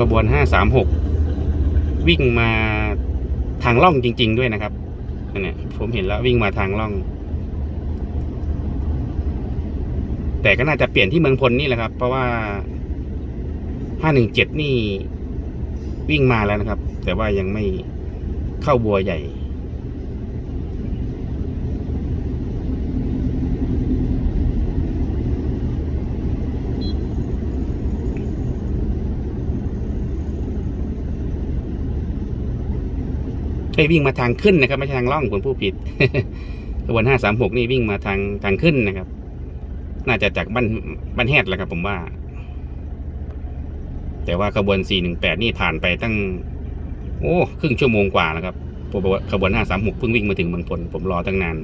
ขบวน 536 วิ่งมาทางล่องจริง ๆ ด้วยนะครับนั่นนี่ยผมเห็นแล้ววิ่งมาทางล่อง แต่ก็น่าจะเปลี่ยนที่เมืองพลนี่แหละครับ เพราะว่า 517 นี่วิ่งมาแล้วนะครับ แต่ว่ายังไม่เข้าบัวใหญ่ ไอ้วิ่งมาทางขึ้นนะครับ ไม่ใช่ทางล่องคุณผู้ผิดขบวนห้าสามหกนี่วิ่งมาทางทางขึ้นนะครับ น่าจะจากบ้านบ้านแฮดแหละครับ ผมว่า แต่ว่าขบวนสี่หนึ่งแปดนี่ผ่านไปตั้ง โอ้ ครึ่งชั่วโมงกว่าแล้วครับขบวนห้าสามหกเพิ่งวิ่งมาถึงเมืองพลผมรอตั้งนาน